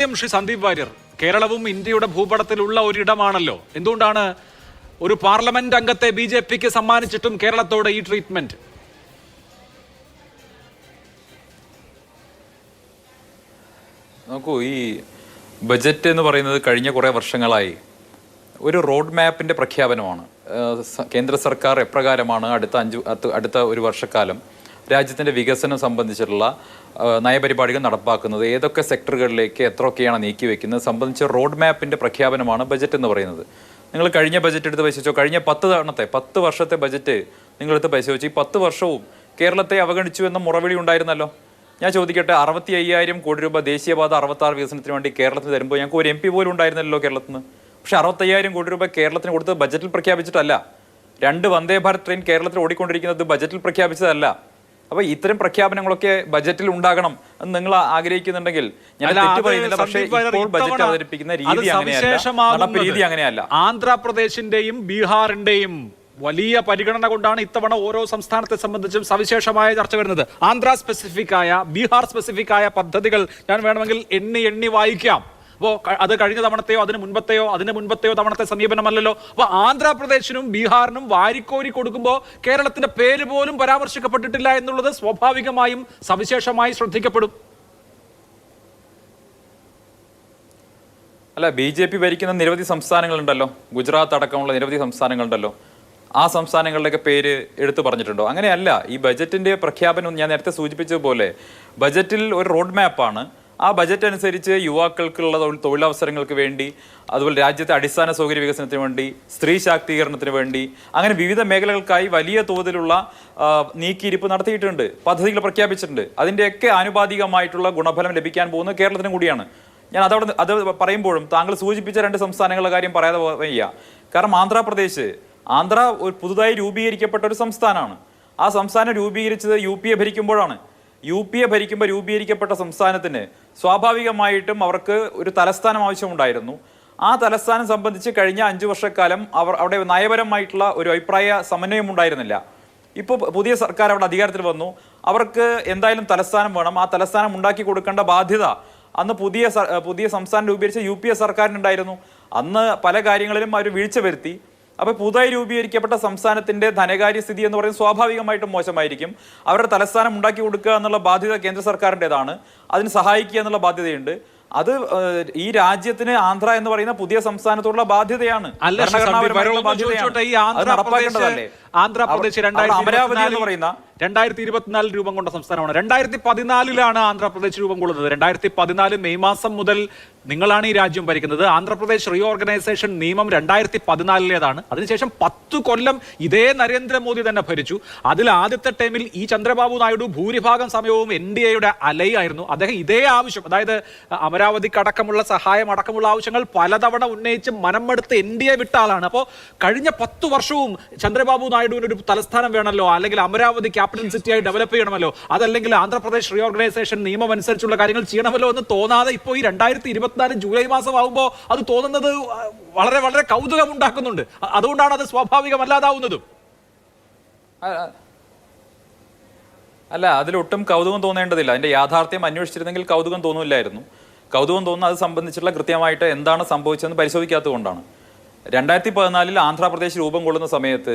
ശ്രീ സന്ദീപ് വാര്യർ കേരളവും ഇന്ത്യയുടെ ഭൂപടത്തിലുള്ള ഒരിടമാണല്ലോ. എന്തുകൊണ്ടാണ് ഒരു പാർലമെന്റ് അംഗത്തെ ബി ജെ പിക്ക് സമ്മാനിച്ചിട്ടും കേരളത്തോട് ഈ ട്രീറ്റ്മെന്റ്? നോക്കൂ ഈ ബജറ്റ് എന്ന് പറയുന്നത് കഴിഞ്ഞ കുറേ വർഷങ്ങളായി ഒരു റോഡ് മാപ്പിന്റെ പ്രഖ്യാപനമാണ്. കേന്ദ്ര സർക്കാർ എപ്രകാരമാണ് അടുത്ത അഞ്ച് അടുത്ത ഒരു വർഷക്കാലം രാജ്യത്തിന്റെ വികസനം സംബന്ധിച്ചിട്ടുള്ള നയപരിപാടികൾ നടപ്പാക്കുന്നത് ഏതൊക്കെ സെക്ടറുകളിലേക്ക് എത്രയൊക്കെയാണ് നീക്കി വെക്കുന്നത് സംബന്ധിച്ച റോഡ് മാപ്പിന്റെ പ്രഖ്യാപനമാണ് ബജറ്റ് എന്ന് പറയുന്നത്. നിങ്ങൾ കഴിഞ്ഞ ബജറ്റ് എടുത്ത് പരിശോധിച്ചോ കഴിഞ്ഞ പത്ത് തവണത്തെ പത്ത് വർഷത്തെ ബജറ്റ് നിങ്ങളെടുത്ത് പരിശോധിച്ചു ഈ പത്ത് വർഷവും കേരളത്തെ അവഗണിച്ചു എന്ന മുറവിളി ഉണ്ടായിരുന്നല്ലോ? ഞാൻ ചോദിക്കട്ടെ അറുപത്തി അയ്യായിരം കോടി രൂപ ദേശീയപാത അറുപത്താറ് വികസനത്തിന് വേണ്ടി കേരളത്തിന് തരുമ്പോൾ ഞങ്ങൾക്ക് ഒരു എം പി പോലും ഉണ്ടായിരുന്നല്ലോ കേരളത്തിൽ നിന്ന് പക്ഷെ അറുപത്തയ്യായിരം കോടി രൂപ കേരളത്തിന് കൊടുത്ത് ബജറ്റിൽ പ്രഖ്യാപിച്ചിട്ടല്ല. രണ്ട് വന്ദേ ഭാരത് ട്രെയിൻ കേരളത്തിൽ ഓടിക്കൊണ്ടിരിക്കുന്നത് ബജറ്റിൽ പ്രഖ്യാപിച്ചതല്ല. അപ്പൊ ഇത്തരം പ്രഖ്യാപനങ്ങളൊക്കെ ബജറ്റിൽ ഉണ്ടാകണം എന്ന് നിങ്ങൾ ആഗ്രഹിക്കുന്നുണ്ടെങ്കിൽ ഞാൻ തെറ്റ് അത് പറയുന്നില്ല. പക്ഷേ ഇപ്പോൾ ബജറ്റ് അവതരിപ്പിക്കുന്ന രീതി അങ്ങനെയല്ല. രീതി അങ്ങനെയല്ല. ആന്ധ്രാപ്രദേശിന്റെയും ബീഹാറിന്റെയും വലിയ പരിഗണന കൊണ്ടാണ് ഇത്തവണ ഓരോ സംസ്ഥാനത്തെ സംബന്ധിച്ചും സവിശേഷമായ ചർച്ച വരുന്നത്. ആന്ധ്ര സ്പെസിഫിക് ആയ ബീഹാർ സ്പെസിഫിക് ആയ പദ്ധതികൾ ഞാൻ വേണമെങ്കിൽ എണ്ണി എണ്ണി വായിക്കാം. അപ്പോൾ അത് കഴിഞ്ഞ തവണത്തെയോ അതിന് മുൻപത്തെയോ അതിന് മുൻപത്തെയോ തവണത്തെ സമീപനമല്ലല്ലോ. അപ്പോൾ ആന്ധ്രാപ്രദേശിനും ബീഹാറിനും വാരിക്കോരി കൊടുക്കുമ്പോൾ കേരളത്തിന്റെ പേര് പോലും പരാമർശിക്കപ്പെട്ടിട്ടില്ല എന്നുള്ളത് സ്വാഭാവികമായും സവിശേഷമായി ശ്രദ്ധിക്കപ്പെടും. അല്ല ബി ജെ പി ഭരിക്കുന്ന നിരവധി സംസ്ഥാനങ്ങളുണ്ടല്ലോ. ഗുജറാത്ത് അടക്കമുള്ള നിരവധി സംസ്ഥാനങ്ങളുണ്ടല്ലോ. ആ സംസ്ഥാനങ്ങളുടെയൊക്കെ പേര് എടുത്തു പറഞ്ഞിട്ടുണ്ടോ? അങ്ങനെയല്ല ഈ ബജറ്റിന്റെ പ്രഖ്യാപനം ഞാൻ നേരത്തെ സൂചിപ്പിച്ചതുപോലെ ബജറ്റിൽ ഒരു റോഡ് മാപ്പാണ് ആ ബജറ്റ് അനുസരിച്ച് യുവാക്കൾക്കുള്ള തൊഴിലവസരങ്ങൾക്ക് വേണ്ടി അതുപോലെ രാജ്യത്തെ അടിസ്ഥാന സൗകര്യ വികസനത്തിന് വേണ്ടി സ്ത്രീ ശാക്തീകരണത്തിന് വേണ്ടി അങ്ങനെ വിവിധ മേഖലകൾക്കായി വലിയ തോതിലുള്ള നീക്കിയിരിപ്പ് നടത്തിയിട്ടുണ്ട് പദ്ധതികൾ പ്രഖ്യാപിച്ചിട്ടുണ്ട്. അതിന്റെയൊക്കെ ആനുപാതികമായിട്ടുള്ള ഗുണഫലം ലഭിക്കാൻ പോകുന്നത് കേരളത്തിനും കൂടിയാണ്. ഞാൻ അതവിടെ അത് പറയുമ്പോഴും താങ്കൾ സൂചിപ്പിച്ച രണ്ട് സംസ്ഥാനങ്ങളുടെ കാര്യം പറയാതെ വയ്യ കാരണം ആന്ധ്രാപ്രദേശ് ആന്ധ്ര പുതുതായി രൂപീകരിക്കപ്പെട്ട ഒരു സംസ്ഥാനമാണ്. ആ സംസ്ഥാനം രൂപീകരിച്ചത് യു പി എ ഭരിക്കുമ്പോഴാണ്. യു പി എ ഭരിക്കുമ്പോൾ രൂപീകരിക്കപ്പെട്ട സംസ്ഥാനത്തിന് സ്വാഭാവികമായിട്ടും അവർക്ക് ഒരു തലസ്ഥാനം ആവശ്യമുണ്ടായിരുന്നു. ആ തലസ്ഥാനം സംബന്ധിച്ച് കഴിഞ്ഞ അഞ്ചു വർഷക്കാലം അവർ അവിടെ നയപരമായിട്ടുള്ള ഒരു അഭിപ്രായ സമന്വയം ഉണ്ടായിരുന്നില്ല ഇപ്പോൾ പുതിയ സർക്കാർ അവിടെ അധികാരത്തിൽ വന്നു. അവർക്ക് എന്തായാലും തലസ്ഥാനം വേണം. ആ തലസ്ഥാനം ഉണ്ടാക്കി കൊടുക്കേണ്ട ബാധ്യത അന്ന് പുതിയ പുതിയ സംസ്ഥാനം രൂപീകരിച്ച യു പി എ സർക്കാരിനുണ്ടായിരുന്നു. അന്ന് പല കാര്യങ്ങളിലും അവർ വീഴ്ച വരുത്തി. അപ്പോൾ പുതുതായി രൂപീകരിക്കപ്പെട്ട സംസ്ഥാനത്തിന്റെ ധനകാര്യ സ്ഥിതി എന്ന് പറയുന്നത് സ്വാഭാവികമായിട്ടും മോശമായിരിക്കും. അവരുടെ തലസ്ഥാനം ഉണ്ടാക്കി കൊടുക്കുക എന്നുള്ള ബാധ്യത കേന്ദ്ര സർക്കാരിന്റെതാണ്. അതിന് സഹായിക്കുക എന്നുള്ള ബാധ്യതയുണ്ട്. അത് ഈ രാജ്യത്തിന് ആന്ധ്ര എന്ന് പറയുന്ന പുതിയ സംസ്ഥാനത്തോടുള്ള ബാധ്യതയാണ്. അമരാവതി എന്ന് പറയുന്ന രണ്ടായിരത്തി ഇരുപത്തിനാലിൽ രൂപം കൊണ്ട സംസ്ഥാനമാണ്. രണ്ടായിരത്തി പതിനാലിലാണ് ആന്ധ്രാപ്രദേശ് രൂപം കൊള്ളുന്നത്. രണ്ടായിരത്തി പതിനാല് മെയ് മാസം മുതൽ നിങ്ങളാണ് ഈ രാജ്യം ഭരിക്കുന്നത്. ആന്ധ്രാപ്രദേശ് റീഓർഗനൈസേഷൻ നിയമം രണ്ടായിരത്തി പതിനാലിലേതാണ് അതിനുശേഷം പത്തു കൊല്ലം ഇതേ നരേന്ദ്രമോദി തന്നെ ഭരിച്ചു. അതിൽ ആദ്യത്തെ ടൈമിൽ ഈ ചന്ദ്രബാബു നായിഡു ഭൂരിഭാഗം സമയവും എൻ ഡി എയുടെ അലയായിരുന്നു അദ്ദേഹം ഇതേ ആവശ്യം അതായത് അമരാവതിക്ക് അടക്കമുള്ള സഹായം അടക്കമുള്ള ആവശ്യങ്ങൾ പലതവണ ഉന്നയിച്ച് മനമെടുത്ത് എൻ ഡി എ വിട്ട ആളാണ്. അപ്പോൾ കഴിഞ്ഞ പത്തു വർഷവും ചന്ദ്രബാബു നായിഡുവിന് ഒരു തലസ്ഥാനം വേണമല്ലോ അല്ലെങ്കിൽ അമരാവതി ക്യാപിറ്റൽ സിറ്റിയായി ഡെവലപ്പ് ചെയ്യണമല്ലോ. അതല്ലെങ്കിൽ ആന്ധ്രാപ്രദേശ് റീഓർഗനൈസേഷൻ നിയമം അനുസരിച്ചുള്ള കാര്യങ്ങൾ ചെയ്യണമല്ലോ എന്ന് തോന്നാതെ ഇപ്പോൾ ഈ രണ്ടായിരത്തി ഇരുപത്തിനാല് ജൂലൈ മാസം ആകുമ്പോൾ അത് തോന്നുന്നത് വളരെ വളരെ കൗതുകം ഉണ്ടാക്കുന്നുണ്ട് അതുകൊണ്ടാണ് അത് സ്വാഭാവികമല്ലാതാവുന്നതും. അല്ല അതിലൊട്ടും കൗതുകം തോന്നേണ്ടതില്ല. അതിന്റെ യാഥാർത്ഥ്യം അന്വേഷിച്ചിരുന്നെങ്കിൽ കൗതുകം തോന്നില്ലായിരുന്നു. കൗതുകം തോന്നുന്നു അത് സംബന്ധിച്ചുള്ള കൃത്യമായിട്ട് എന്താണ് സംഭവിച്ചതെന്ന് പരിശോധിക്കാത്തത് കൊണ്ടാണ്. രണ്ടായിരത്തി പതിനാലിൽ ആന്ധ്രാപ്രദേശ് രൂപം കൊള്ളുന്ന സമയത്ത്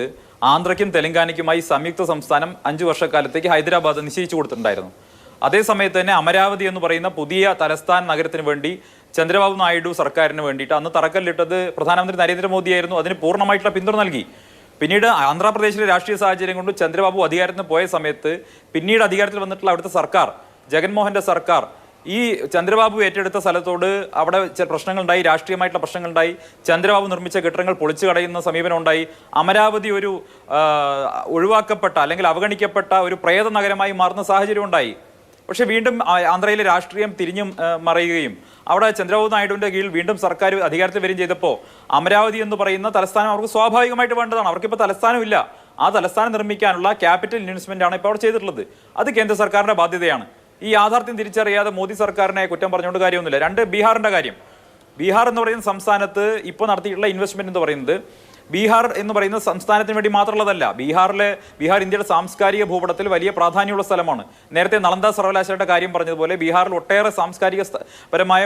ആന്ധ്രയ്ക്കും തെലങ്കാനയ്ക്കുമായി സംയുക്ത സംസ്ഥാനം അഞ്ചു വർഷക്കാലത്തേക്ക് ഹൈദരാബാദ് നിശ്ചയിച്ചു കൊടുത്തിട്ടുണ്ടായിരുന്നു. അതേസമയത്ത് തന്നെ അമരാവതി എന്ന് പറയുന്ന പുതിയ തലസ്ഥാന നഗരത്തിന് വേണ്ടി ചന്ദ്രബാബു നായിഡു സർക്കാരിന് വേണ്ടിയിട്ട് അന്ന് തറക്കല്ലിട്ടത് പ്രധാനമന്ത്രി നരേന്ദ്രമോദിയായിരുന്നു അതിന് പൂർണമായിട്ടുള്ള പിന്തുണ നൽകി. പിന്നീട് ആന്ധ്രാപ്രദേശിലെ രാഷ്ട്രീയ സാഹചര്യം കൊണ്ട് ചന്ദ്രബാബു അധികാരത്തിന് പോയ സമയത്ത് പിന്നീട് അധികാരത്തിൽ വന്നിട്ടുള്ള അവിടുത്തെ സർക്കാർ ജഗൻമോഹന്റെ സർക്കാർ ഈ ചന്ദ്രബാബു ഏറ്റെടുത്ത സ്ഥലത്തോട് അവിടെ പ്രശ്നങ്ങളുണ്ടായി രാഷ്ട്രീയമായിട്ടുള്ള പ്രശ്നങ്ങളുണ്ടായി. ചന്ദ്രബാബു നിർമ്മിച്ച കെട്ടിടങ്ങൾ പൊളിച്ചു കടയുന്ന സമീപനം ഉണ്ടായി അമരാവതി ഒരു ഒഴിവാക്കപ്പെട്ട അല്ലെങ്കിൽ അവഗണിക്കപ്പെട്ട ഒരു പ്രേത നഗരമായി മാറുന്ന സാഹചര്യം ഉണ്ടായി. പക്ഷെ വീണ്ടും ആന്ധ്രയിലെ രാഷ്ട്രീയം തിരിഞ്ഞും മറയുകയും. അവിടെ ചന്ദ്രബാബു നായിഡുവിന്റെ കീഴിൽ വീണ്ടും സർക്കാർ അധികാരത്തിൽ വരികയും ചെയ്തപ്പോൾ അമരാവതി എന്ന് പറയുന്ന തലസ്ഥാനം അവർക്ക് സ്വാഭാവികമായിട്ട് വേണ്ടതാണ്. അവർക്കിപ്പോൾ തലസ്ഥാനമില്ല. ആ തലസ്ഥാനം നിർമ്മിക്കാനുള്ള ക്യാപിറ്റൽ ഇൻവെസ്റ്റ്മെന്റ് ആണ് ഇപ്പോൾ അവിടെ ചെയ്തിട്ടുള്ളത്. അത് കേന്ദ്ര സർക്കാരിന്റെ ബാധ്യതയാണ്. ഈ യാഥാർത്ഥ്യം തിരിച്ചറിയാതെ മോദി സർക്കാരിനെ കുറ്റം പറഞ്ഞുകൊണ്ട് കാര്യമൊന്നുമില്ല. രണ്ട് ബീഹാറിന്റെ കാര്യം. ബീഹാർ എന്ന് പറയുന്ന സംസ്ഥാനത്ത് ഇപ്പോൾ നടത്തിയിട്ടുള്ള ഇൻവെസ്റ്റ്മെന്റ് എന്ന് പറയുന്നത് ബീഹാർ എന്ന് പറയുന്ന സംസ്ഥാനത്തിന് വേണ്ടി മാത്രമുള്ളതല്ല. ബീഹാറിലെ ബീഹാർ ഇന്ത്യയുടെ സാംസ്കാരിക ഭൂപടത്തിൽ വലിയ പ്രാധാന്യമുള്ള സ്ഥലമാണ്. നേരത്തെ നളന്ദ സർവകലാശാലയുടെ കാര്യം പറഞ്ഞതുപോലെ ബീഹാറിൽ ഒട്ടേറെ സാംസ്കാരിക പരമായ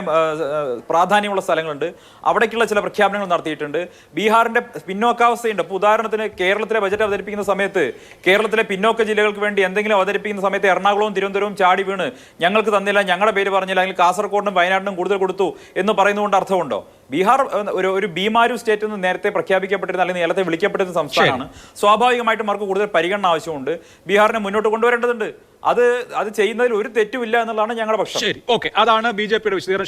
പ്രാധാന്യമുള്ള സ്ഥലങ്ങളുണ്ട്. അവിടേക്കുള്ള ചില പ്രഖ്യാപനങ്ങൾ നടത്തിയിട്ടുണ്ട്. ബീഹാറിന്റെ പിന്നോക്കാവസ്ഥയുണ്ട്. അപ്പോൾ ഉദാഹരണത്തിന് കേരളത്തിലെ ബജറ്റ് അവതരിപ്പിക്കുന്ന സമയത്ത് കേരളത്തിലെ പിന്നോക്ക ജില്ലകൾക്ക് വേണ്ടി എന്തെങ്കിലും അവതരിപ്പിക്കുന്ന സമയത്ത് എറണാകുളവും തിരുവനന്തപുരവും ചാടി വീണ് ഞങ്ങൾക്ക് തന്നില്ല ഞങ്ങളുടെ പേര് പറഞ്ഞില്ല അല്ലെങ്കിൽ കാസർഗോഡിനും വയനാടിനും കൂടുതൽ കൊടുത്തു എന്ന് പറയുന്നതുകൊണ്ട് അർത്ഥമുണ്ടോ? ബീഹാർ ഒരു ഒരു ബീമാരു സ്റ്റേറ്റ് എന്ന് നേരത്തെ പ്രഖ്യാപിക്കപ്പെട്ടിരുന്ന അല്ലെങ്കിൽ നേരത്തെ വിളിക്കപ്പെട്ടിരുന്ന സംസ്ഥാനമാണ്. സ്വാഭാവികമായിട്ടും അവർക്ക് കൂടുതൽ പരിഗണന ആവശ്യമുണ്ട്. ബീഹാറിനെ മുന്നോട്ട് കൊണ്ടുവരേണ്ടതുണ്ട്. അത് അത് ചെയ്യുന്നതിൽ ഒരു തെറ്റുമില്ല എന്നുള്ളതാണ് ഞങ്ങളുടെ പക്ഷം. ശരി. ഓക്കെ. അതാണ് ബി ജെ പിയുടെ വിശദീകരണം.